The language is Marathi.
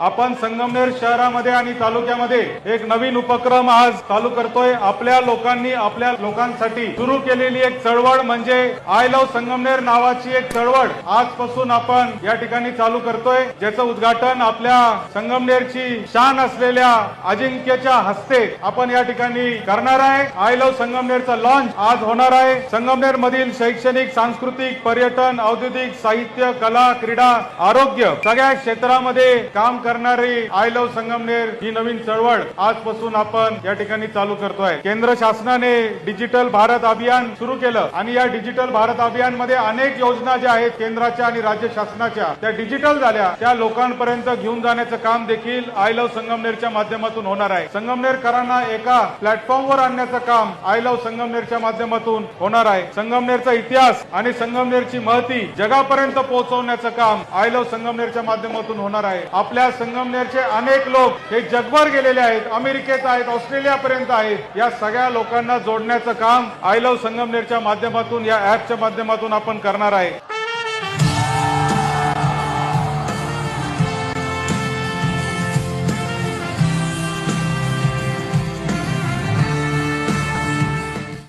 आपण संगमनेर शहरामध्ये आणि तालुक्यामध्ये एक नवीन उपक्रम आज चालू करतोय. आपल्या लोकांनी आपल्या लोकांसाठी सुरू केलेली एक चळवळ म्हणजे आय लव्ह संगमनेर नावाची एक चळवळ आजपासून आपण या ठिकाणी चालू करतोय ज्याचं उद्घाटन आपल्या संगमनेरची शान असलेल्या अजिंक्यच्या हस्ते आपण या ठिकाणी करणार आहे. आय लव्ह संगमनेरचा लॉन्च आज होणार आहे. संगमनेर मधील शैक्षणिक सांस्कृतिक पर्यटन औद्योगिक साहित्य कला क्रीडा आरोग्य सगळ्या क्षेत्रामध्ये काम करणारी आय लव्ह संगमनेर ही नवीन चळवळ आजपासून आपण या ठिकाणी चालू करतोय. केंद्र शासनाने डिजिटल भारत अभियान सुरू केलं आणि या डिजिटल भारत अभियानमध्ये अनेक योजना ज्या आहेत केंद्राच्या आणि राज्य शासनाच्या त्या डिजिटल झाल्या. त्या लोकांपर्यंत घेऊन जाण्याचं काम देखील आय लव्ह संगमनेरच्या माध्यमातून होणार आहे. संगमनेरकरांना एका प्लॅटफॉर्मवर आणण्याचं काम आय लव्ह संगमनेरच्या माध्यमातून होणार आहे. संगमनेरचा इतिहास आणि संगमनेरची महती जगापर्यंत पोहोचवण्याचं काम आय लव्ह संगमनेरच्या माध्यमातून होणार आहे. आपल्या संगमनेरचे अनेक लोक हे जगभर गेलेले आहेत अमेरिकेत आहेत ऑस्ट्रेलिया पर्यंत आहेत. या सगळ्या लोकांना जोडण्याचं काम आय लव्ह संगमनेरच्या माध्यमातून या ऍपच्या माध्यमातून आपण करणार आहे.